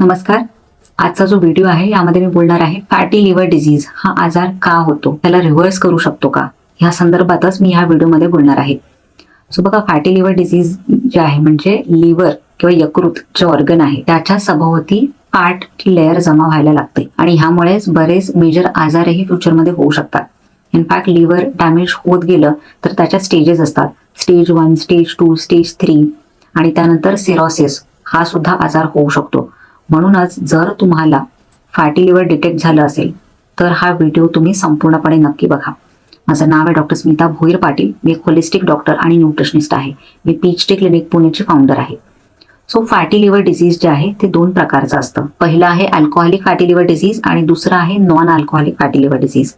नमस्कार. आजचा जो व्हिडिओ आहे यामध्ये मी बोलणार आहे फॅटी लिव्हर डिझीज हा आजार का होतो? त्याला रिव्हर्स करू शकतो का? ह्या संदर्भातच मी ह्या व्हिडिओमध्ये बोलणार आहे. सो बघा फॅटी लिव्हर डिझीज जे आहे म्हणजे लिव्हर किंवा यकृत जे ऑर्गन आहे त्याच्या सभोवती फॅटची लेअर जमा व्हायला लागते. आणि ह्यामुळेच बरेच मेजर आजारही फ्युचरमध्ये होऊ शकतात. इनफॅक्ट लिव्हर डॅमेज होत गेलं तर त्याच्या स्टेजेस असतात. Stage one stage two stage three आणि त्यानंतर सिरोसिस हा सुद्धा आजार होऊ शकतो. म्हणूनच जर तुम्हाला फॅटी लिव्हर डिटेक्ट झालं असेल तर हा व्हिडिओ तुम्ही संपूर्णपणे नक्की बघा. माझं नाव आहे डॉक्टर स्मिता भोईर पाटील. मी एक होलिस्टिक डॉक्टर आणि न्यूट्रिशनिस्ट आहे. मी पीएचडी क्लिनिक पुणेची फाउंडर आहे. सो फॅटी लिव्हर डिसीज जे आहे ते दोन प्रकारचं असतं. पहिलं आहे अल्कोहोलिक फॅटी लिव्हर डिसीज आणि दुसरं आहे non alcoholic fatty liver disease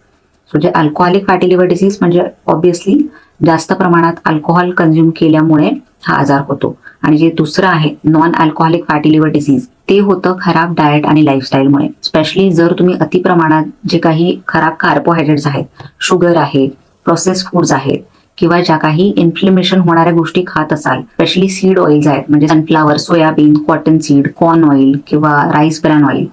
so जे अल्कोहोलिक फॅटी लिव्हर डिसीज म्हणजे ऑब्विसली जास्त प्रमाणात अल्कोहोल कन्झ्युम केल्यामुळे हा आजार होतो. आणि जे दुसरं आहे non alcoholic fatty liver disease ते होतं खराब डाएट आणि लाईफस्टाईलमुळे स्पेशली जर तुम्ही अति प्रमाणात जे काही खराब कार्बोहायड्रेट्स आहेत शुगर आहे प्रोसेस फूड्स आहेत किंवा ज्या काही इन्फ्लेमेशन होणाऱ्या गोष्टी खात असाल स्पेशली सीड ऑइल्स आहेत म्हणजे sunflower soybean cotton seed corn oil किंवा राईस ब्रॅन ऑइल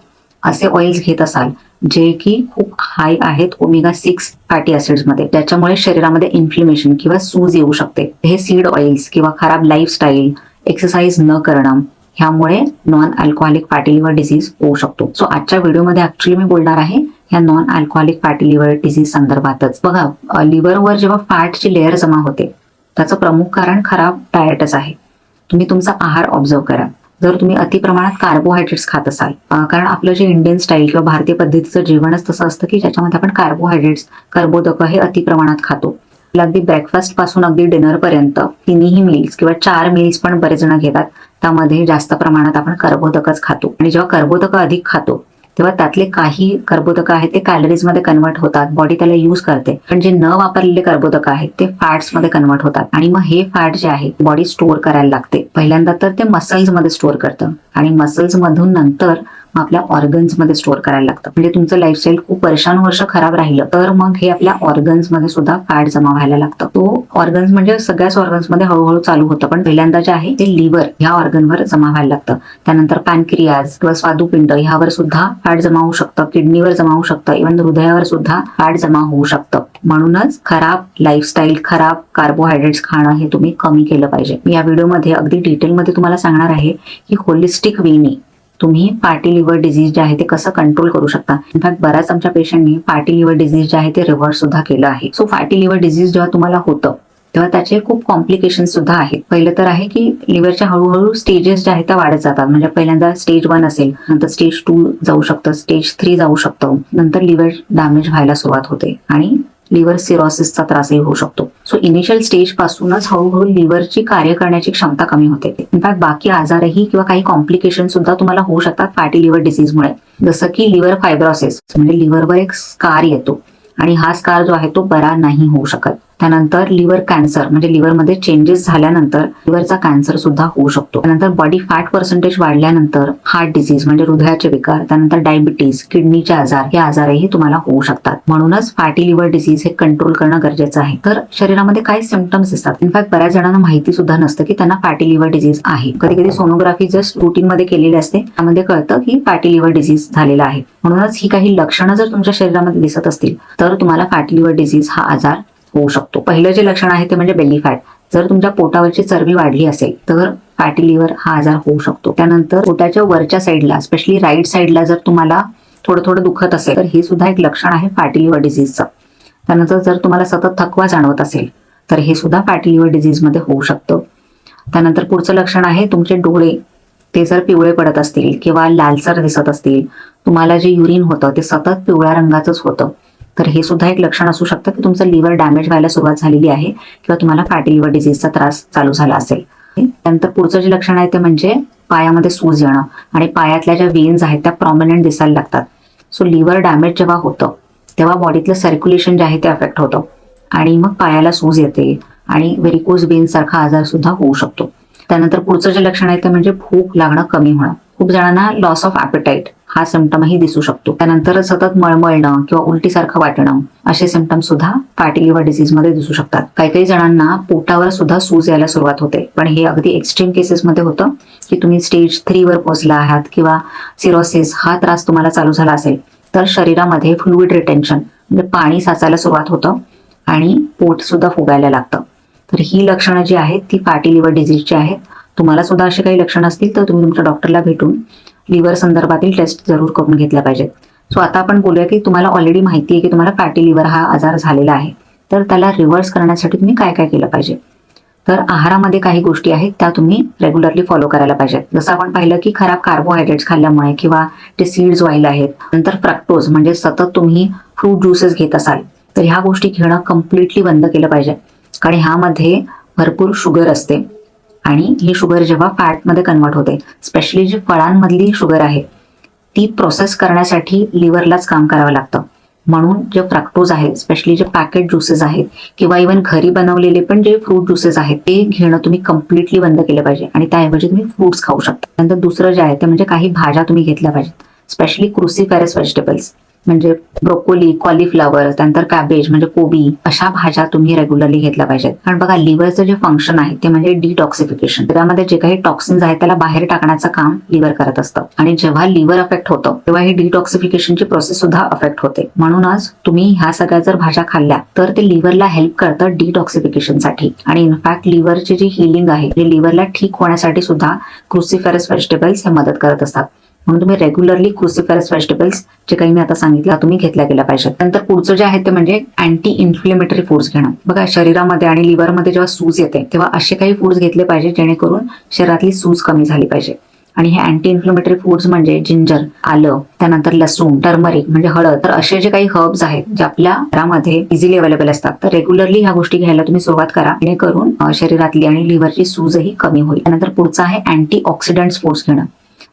असे ऑइल्स घेत असाल जे की खूप हाय आहेत ओमेगा सिक्स फॅटी मध्ये. त्याच्यामुळे शरीरामध्ये इन्फ्लेमेशन किंवा सूज येऊ शकते. हे सीड ऑइल्स किंवा खराब लाईफस्टाईल एक्सरसाइज न करणं ह्यामुळे non alcoholic fatty liver disease होऊ शकतो. सो आजच्या व्हिडिओमध्ये ऍक्च्युली मी बोलणार आहे या non alcoholic fatty liver disease संदर्भातच. बघा लिव्हरवर जेव्हा फॅटची लेअर जमा होते त्याचं प्रमुख कारण खराब डायटच आहे. तुम्ही तुमचा आहार ऑब्झर्व करा. जर तुम्ही अति प्रमाणात कार्बोहायड्रेट्स खात असाल कारण आपलं जे इंडियन स्टाईल किंवा भारतीय पद्धतीचं जेवणच तसं असतं की ज्याच्यामध्ये आपण कार्बोहायड्रेट्स कर्बोदक हे अति प्रमाणात खातो अगदी ब्रेकफास्टपासून अगदी डिनर पर्यंत तिन्ही मील्स किंवा चार मील्स पण बरेच जण घेतात. त्यामध्ये जास्त प्रमाणात आपण कर्बोदकच खातो. आणि जेव्हा कर्बोदक अधिक खातो तेव्हा त्यातले काही कर्बोदक आहेत ते कॅलरीजमध्ये कन्वर्ट होतात बॉडी त्याला यूज करते. पण जे न वापरलेले कर्बोदक आहेत ते फॅट्समध्ये कन्वर्ट होतात. आणि मग हे फॅट जे आहे बॉडी स्टोअर करायला लागते. पहिल्यांदा तर ते मसल्समध्ये स्टोअर करतं. आणि मसल्स मधून नंतर मग आपल्या ऑर्गन्समध्ये स्टोअर करायला लागतं. म्हणजे तुमचं लाईफस्टाईल खूप वर्षानुवर्ष खराब राहिलं तर मग हे आपल्या ऑर्गन्समध्ये सुद्धा फॅट जमा व्हायला लागतं. तो ऑर्गन्स म्हणजे सगळ्याच ऑर्गन्समध्ये हळूहळू चालू होतं पण पहिल्यांदा जे आहे ते लिव्हर ह्या ऑर्गनवर जमा व्हायला लागतं. त्यानंतर पॅनक्रियाज किंवा स्वादुपिंड ह्यावर सुद्धा फॅट जमा होऊ शकतं किडनीवर जमा होऊ शकतं इव्हन हृदयावर सुद्धा फॅट जमा होऊ शकतं. म्हणूनच खराब लाईफस्टाईल खराब कार्बोहायड्रेट्स खाणं हे तुम्ही कमी केलं पाहिजे. या व्हिडिओमध्ये अगदी डिटेलमध्ये तुम्हाला सांगणार आहे की होलिस्टिक वेनी तुम्ही पार्टी लिव्हर डिझीज जे आहे ते कसं कंट्रोल करू शकता? इनफॅक्ट बऱ्याच आमच्या पेशंटनी पार्टी लिव्हर डिझीज जे आहे ते रिव्हर्स सुद्धा केलं आहे. सो फॅटी लिव्हर डिझीज जेव्हा तुम्हाला होतं तेव्हा त्याचे खूप कॉम्प्लिकेशन सुद्धा आहेत. पहिलं तर आहे की लिव्हरच्या हळूहळू स्टेजेस ज्या आहेत त्या वाढत जातात. म्हणजे पहिल्यांदा स्टेज वन असेल नंतर स्टेज टू जाऊ शकतं स्टेज थ्री जाऊ शकतं. नंतर लिव्हर डॅमेज व्हायला सुरुवात होते. आणि लिव्हर सिरोसिसचा त्रासही होऊ शकतो. सो इनिशियल स्टेज पासूनच हळूहळू लिव्हरची कार्य करण्याची क्षमता कमी होते. इनफॅक्ट बाकी आजारही किंवा काही कॉम्प्लिकेशन सुद्धा तुम्हाला होऊ शकतात फॅटी लिव्हर डिसीजमुळे जसं की लिव्हर फायब्रोसिस म्हणजे लिव्हरवर एक स्कार येतो. आणि हा स्कार जो आहे तो बरा नाही होऊ शकत. त्यानंतर लिव्हर कॅन्सर म्हणजे लिव्हरमध्ये चेंजेस झाल्यानंतर लिव्हरचा कॅन्सर सुद्धा होऊ शकतो. त्यानंतर बॉडी फॅट पर्सेंटेज वाढल्यानंतर हार्ट डिसीज म्हणजे हृदयाचे विकार त्यानंतर डायबिटीज किडनीचे आजार हे आजारही तुम्हाला होऊ शकतात. म्हणूनच फॅटी लिव्हर डिसीज हे कंट्रोल करणं गरजेचं आहे. तर शरीरामध्ये काय सिमटम्स असतात इनफॅक्ट बऱ्याच जणांना माहिती सुद्धा नसतं की त्यांना फॅटी लिव्हर डिसीज आहे. कधी कधी सोनोग्राफी जस्ट रुटीन मध्ये केलेली असते. त्यामध्ये कळतं की फॅटी लिव्हर डिसीज झालेला आहे. म्हणूनच ही काही लक्षणं जर तुमच्या शरीरामध्ये दिसत असतील तर तुम्हाला फॅटी लिव्हर डिसीज हा आजार होऊ शकतो. पहिलं जे लक्षण आहे ते म्हणजे बेली फॅट जर तुमच्या पोटावरची चरबी वाढली असेल तर फॅटी लिव्हर हा आजार होऊ शकतो. त्यानंतर पोटाच्या वरच्या साईडला स्पेशली राईट साईडला जर तुम्हाला थोडं थोडं दुखत असेल तर हे सुद्धा एक लक्षण आहे फॅटी लिव्हर डिझीजचं त्यानंतर जर तुम्हाला सतत थकवा जाणवत असेल तर हे सुद्धा फॅटी लिव्हर डिझीजमध्ये होऊ शकतं. त्यानंतर पुढचं लक्षण आहे तुमचे डोळे ते जर पिवळे पडत असतील किंवा लालसर दिसत असतील तुम्हाला जे युरिन होतं ते सतत पिवळ्या रंगाचंच होतं. तर हे सुद्धा एक लक्षण असू शकतं की तुमचं लिव्हर डॅमेज व्हायला सुरुवात झालेली आहे किंवा तुम्हाला फॅटी लिव्हर डिझीजचा त्रास चालू झाला असेल. त्यानंतर पुढचं जे लक्षण आहे ते म्हणजे पायामध्ये सूज येणं आणि पायातल्या ज्या वेन्स आहेत त्या प्रॉमिनंट दिसायला लागतात. सो लिव्हर डॅमेज जेव्हा होतं तेव्हा बॉडीतलं सर्क्युलेशन जे आहे ते अफेक्ट होतं आणि मग पायाला सूज येते आणि व्हेरिकोज वेन्स सारखा आजार सुद्धा होऊ शकतो. त्यानंतर पुढचं जे लक्षण आहे ते म्हणजे भूक लागणं कमी होणं. खूप जणांना लॉस ऑफ ॲपिटाईट हा सिमटमही दिसू शकतो. त्यानंतर सतत मळमळणं किंवा उलटीसारखं वाटणं असे सिमटम सुद्धा फॅटी लिव्हर डिसीजमध्ये दिसू शकतात. काही काही जणांना पोटावर सुद्धा सूज यायला सुरुवात होते. पण हे अगदी एक्स्ट्रीम केसेसमध्ये होतं की तुम्ही स्टेज थ्री वर पोहोचला आहात किंवा सिरोसिस हा त्रास तुम्हाला चालू झाला असेल तर शरीरामध्ये फ्लुइड रिटेन्शन म्हणजे पाणी साचायला सुरुवात होतं आणि पोट सुद्धा फुगायला लागतं. तर ही लक्षणं जी आहेत ती फॅटी लिव्हर डिझीजची आहेत. तुम्हाला सुद्धा अशी काही लक्षणं असतील तर तुम्ही तुमच्या डॉक्टरला भेटून लिव्हर संदर्भातील टेस्ट जरूर करून घेतल्या पाहिजेत. सो आता आपण बोलूया की तुम्हाला ऑलरेडी माहिती आहे की तुम्हाला फॅटी लिव्हर हा आजार झालेला आहे. तर त्याला रिव्हर्स करण्यासाठी तुम्ही काय काय केलं पाहिजे? तर आहारामध्ये काही गोष्टी आहेत त्या तुम्ही रेग्युलरली फॉलो करायला पाहिजेत. जसं आपण पाहिलं की खराब कार्बोहायड्रेट्स खाल्ल्यामुळे किंवा ते सीड्स ऑइल आहेत. नंतर फ्रक्टोज म्हणजे सतत तुम्ही फ्रूट ज्युसेस घेत असाल. तर ह्या गोष्टी घेणं कम्प्लिटली बंद केलं पाहिजे. कारण ह्यामध्ये भरपूर शुगर असते. आणि ही शुगर जेव्हा फॅटमध्ये कन्वर्ट होते स्पेशली जी फळांमधली शुगर आहे ती प्रोसेस करण्यासाठी लिव्हरलाच काम करावं लागतं. म्हणून जे फ्रॅक्टोज आहेत स्पेशली जे पॅकेट ज्युसेस आहेत किंवा इव्हन घरी बनवलेले पण जे फ्रूट ज्युसेस आहेत ते घेणं तुम्ही कम्प्लिटली बंद केलं पाहिजे आणि त्याऐवजी तुम्ही फ्रुट्स खाऊ शकता. नंतर दुसरं जे आहे ते म्हणजे काही भाज्या तुम्ही घेतल्या पाहिजेत स्पेशली क्रुसिफेरस व्हेजिटेबल्स म्हणजे ब्रोकोली कॉलीफ्लावर त्यानंतर कॅबेज म्हणजे कोबी अशा भाज्या तुम्ही रेग्युलरली घेतल्या पाहिजेत. कारण बघा लिव्हरचं जे फंक्शन आहे ते म्हणजे डिटॉक्सिफिकेशन त्यामध्ये जे काही टॉक्सिन्स आहेत त्याला बाहेर टाकण्याचं काम लिव्हर करत असतं. आणि जेव्हा लिव्हर अफेक्ट होतं तेव्हा ही डिटॉक्सिफिकेशनची प्रोसेस सुद्धा अफेक्ट होते. म्हणूनच तुम्ही ह्या सगळ्या जर भाज्या खाल्ल्या तर ते लिव्हरला हेल्प करतं डिटॉक्सिफिकेशनसाठी आणि इनफॅक्ट लिव्हरची जी हिलिंग आहे ते लिव्हरला ठीक होण्यासाठी सुद्धा क्रुसिफेरस व्हेजिटेबल्स हे मदत करत असतात. म्हणून तुम्ही रेग्युलरली क्रुसिफेरस व्हेजिटेबल्स जे काही मी आता सांगितलं तुम्ही घेतल्या गेल्या पाहिजेत. नंतर पुढचं जे आहे ते म्हणजे अँटी इन्फ्लेमेटरी फूड्स घेणं. बघा शरीरामध्ये आणि लिव्हरमध्ये जेव्हा सूज येते तेव्हा असे काही फूड्स घेतले पाहिजे जेणेकरून शरीरातली सूज कमी झाली पाहिजे. आणि हे अँटी इन्फ्लेमेटरी फूड्स म्हणजे जिंजर आलं त्यानंतर लसूण टर्मरिक म्हणजे हळद. तर असे जे काही हर्ब्स आहेत जे आपल्या घरामध्ये इझिली अवेलेबल असतात तर रेग्युलरली ह्या गोष्टी घ्यायला तुम्ही सुरुवात करा जेणेकरून शरीरातली आणि लिव्हरची सूजही कमी होईल. त्यानंतर पुढचं आहे अँटी ऑक्सिडंट फूड्स घेणं.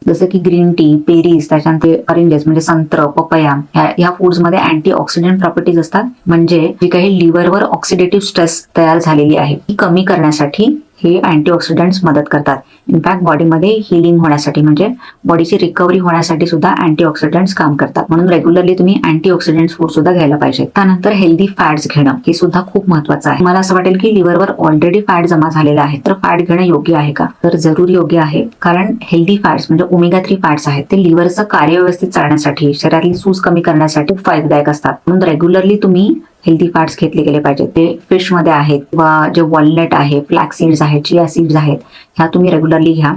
जसं की ग्रीन टी पेरीज त्याच्यानंतर ऑरेंजेस म्हणजे संत्र पपया ह्या फूड्समध्ये अँटी ऑक्सिडंट प्रॉपर्टीज असतात. म्हणजे जी काही लिव्हरवर ऑक्सिडेटिव्ह स्ट्रेस तयार झालेली आहे ती कमी करण्यासाठी हे अँटीऑक्सिडंट्स मदत करतात. इनफॅक्ट बॉडीमध्ये हिलिंग होण्यासाठी म्हणजे बॉडीची रिकव्हरी होण्यासाठी सुद्धा अँटीऑक्सिडंट्स काम करतात. म्हणून रेग्युलरली तुम्ही अँटीऑक्सिडंट्स फूड सुद्धा घ्यायला पाहिजे. त्यानंतर हेल्दी फॅट्स घेणं हे सुद्धा खूप महत्वाचं आहे. मला असं वाटेल की लिव्हरवर ऑलरेडी फॅट जमा झालेला आहे तर फॅट घेणं योग्य आहे का? तर जरूर योग्य आहे कारण हेल्दी फॅट्स म्हणजे ओमेगा थ्री फॅट्स आहेत ते लिव्हरचं कार्य व्यवस्थित चालण्यासाठी शरीरातली सूज कमी करण्यासाठी खूप फायदेदायक असतात. म्हणून रेग्युलरली तुम्ही हेल्दी फॅट्स घेतले गेले पाहिजेत. ते फिशमध्ये आहेत किंवा जे वॉलनट आहे फ्लॅक सीड्स आहेत चिया सीड्स आहेत ह्या तुम्ही रेग्युलरली घ्या.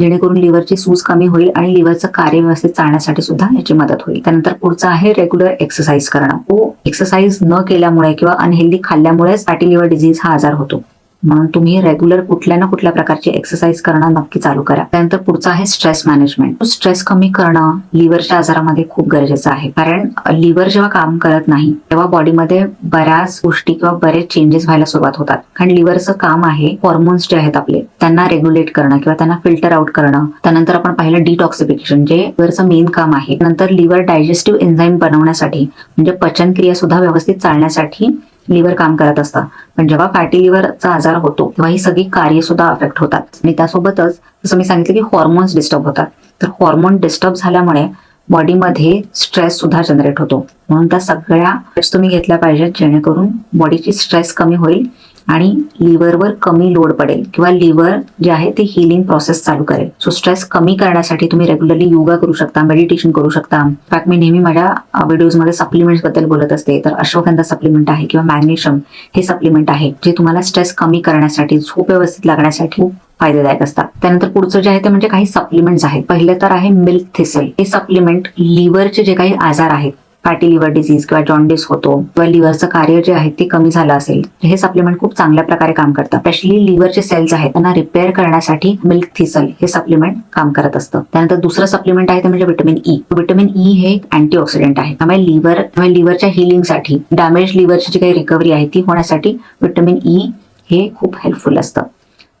जेणेकरून लिव्हरची सूज कमी होईल आणि लिव्हरचं कार्य व्यवस्थित चालण्यासाठी सुद्धा याची मदत होईल. त्यानंतर पुढचं आहे रेग्युलर एक्सरसाइज करणं. तो एक्सरसाइज न केल्यामुळे किंवा अनहेल्दी खाल्ल्यामुळेच फॅटी लिव्हर डिझीज हा आजार होतो. म्हणून तुम्ही रेग्युलर कुठल्या ना कुठल्या प्रकारची एक्सरसाइज करणं नक्की चालू करा. त्यानंतर पुढचं आहे स्ट्रेस मॅनेजमेंट स्ट्रेस कमी करणं लिव्हरच्या आजारामध्ये खूप गरजेचं आहे. कारण लिव्हर जेव्हा काम करत नाही तेव्हा बॉडीमध्ये बऱ्याच गोष्टी किंवा बरेच चेंजेस व्हायला सुरुवात होतात. कारण लिव्हरचं काम आहे हॉर्मोन्स जे आहेत आपले त्यांना रेग्युलेट करणं किंवा त्यांना फिल्टर आउट करणं. त्यानंतर आपण पाहिलं डिटॉक्सिफिकेशन जे लिव्हरचं मेन काम आहे. नंतर लिव्हर डायजेस्टिव्ह एन्झाईम बनवण्यासाठी म्हणजे पचनक्रिया सुद्धा व्यवस्थित चालण्यासाठी लिव्हर काम करत असतं पण जेव्हा फॅटी लिव्हरचा आजार होतो तेव्हा ही सगळी कार्य सुद्धा अफेक्ट होतात. आणि त्यासोबतच जसं मी सांगितलं की हॉर्मोन्स डिस्टर्ब होतात. तर हॉर्मोन डिस्टर्ब झाल्यामुळे बॉडीमध्ये स्ट्रेस सुद्धा जनरेट होतो. म्हणून त्या सगळ्या steps तुम्ही घेतल्या पाहिजेत जेणेकरून बॉडीची स्ट्रेस कमी होईल. आणि लिव्हरवर कमी लोड पडेल किंवा लिव्हर जे आहे ते हिलिंग प्रोसेस चालू करेल. सो स्ट्रेस कमी करण्यासाठी तुम्ही रेग्युलरली योगा करू शकता मेडिटेशन करू शकता. फॅक्ट मी नेहमी माझ्या व्हिडिओजमध्ये सप्लिमेंट्सबद्दल बोलत असते. तर अश्वगंधा सप्लिमेंट आहे किंवा मॅग्नेशियम हे सप्लिमेंट आहे जे तुम्हाला स्ट्रेस कमी करण्यासाठी झोप व्यवस्थित लागण्यासाठी फायदेदायक असतात. त्यानंतर पुढचं जे आहे ते म्हणजे काही सप्लिमेंट्स आहेत. पहिले तर आहे मिल्क थिसल हे सप्लिमेंट लिव्हरचे जे काही आजार आहेत फॅटी लिव्हर डिसीज किंवा जॉन्डिस होतो किंवा लिव्हरचं कार्य जे आहे ते कमी झालं असेल हे सप्लिमेंट खूप चांगल्या प्रकारे काम करतात स्पेशली लिव्हरचे सेल्स आहेत त्यांना रिपेअर करण्यासाठी मिल्क थिसल हे सप्लिमेंट काम करत असतं. त्यानंतर दुसरं सप्लिमेंट आहे ते म्हणजे व्हिटॅमिन ई व्हिटॅमिन ई हे एक अँटीऑक्सिडेंट आहे. त्यामुळे लिव्हर त्यामुळे लिव्हरच्या हिलिंगसाठी डॅमेज लिव्हरची जी काही रिकव्हरी आहे ती होण्यासाठी व्हिटॅमिन ई e हे खूप हेल्पफुल असतं.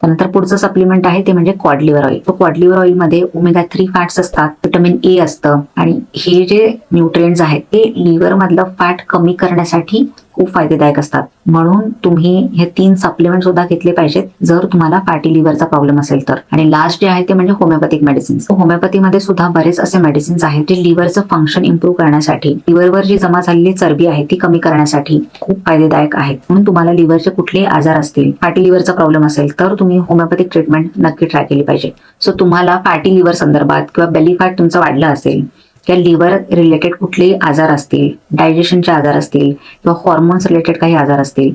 त्यानंतर पुढचं सप्लिमेंट आहे ते म्हणजे cod liver oil cod liver cod ऑइलमध्ये omega three fats असतात विटॅमिन ए असतं. आणि हे जे न्यूट्रिएंट्स आहेत ते लिव्हर मधलं फॅट कमी करण्यासाठी खूप फायदेदायक असतात. म्हणून तुम्ही हे तीन सप्लिमेंट सुद्धा घेतले पाहिजेत जर तुम्हाला फॅटी लिव्हरचा प्रॉब्लेम असेल तर. आणि लास्ट जे आहे ते म्हणजे होमिओपॅथिक मेडिसिन्स होमिओपॅथीमध्ये सुद्धा बरेच असे मेडिसिन्स आहेत जे लिव्हरचं फंक्शन इम्प्रूव्ह करण्यासाठी लिव्हरवर जी जमा झालेली चरबी आहे ती कमी करण्यासाठी खूप फायदेदायक आहेत. म्हणून तुम्हाला लिव्हरचे कुठलेही आजार असतील फॅटी लिव्हरचा प्रॉब्लेम असेल तर तुम्ही होमिओपॅथिक ट्रीटमेंट नक्की ट्राय केली पाहिजे. सो तुम्हाला फॅटी लिव्हर संदर्भात किंवा बेली फॅट तुमचं वाढलं असेल किंवा लिव्हर रिलेटेड कुठलेही आजार असतील डायजेशनचे आजार असतील किंवा हॉर्मोन्स रिलेटेड काही आजार असतील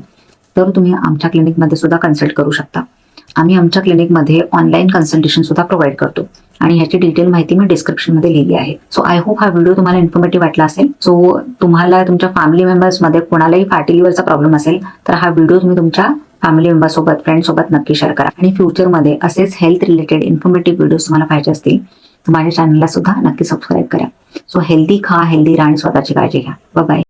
तर तुम्ही आमच्या क्लिनिकमध्ये सुद्धा कन्सल्ट करू शकता. आम्ही आमच्या क्लिनिकमध्ये ऑनलाईन कन्सल्टेशन सुद्धा प्रोव्हाइड करतो. आणि ह्याची डिटेल माहिती मी डिस्क्रिप्शनमध्ये लिहिली आहे. सो आय होप हा व्हिडिओ तुम्हाला इन्फॉर्मेटिव्ह वाटला असेल. सो तुम्हाला तुमच्या फॅमिली मेंबर्समध्ये कोणालाही फॅटी लिव्हरचा प्रॉब्लेम असेल तर हा व्हिडिओ तुम्ही तुमच्या फॅमिली मेंबरसोबत फ्रेंडसोबत नक्की शेअर करा. आणि फ्युचरमध्ये असेच हेल्थ रिलेटेड इन्फॉर्मेटिव्ह व्हिडिओज तुम्हाला पाहिजे असतील तर माझ्या चॅनलला सुद्धा नक्की सबस्क्राईब करा. सो हेल्दी खा हेल्दी राहा आणि स्वतःची काळजी घ्या. बाय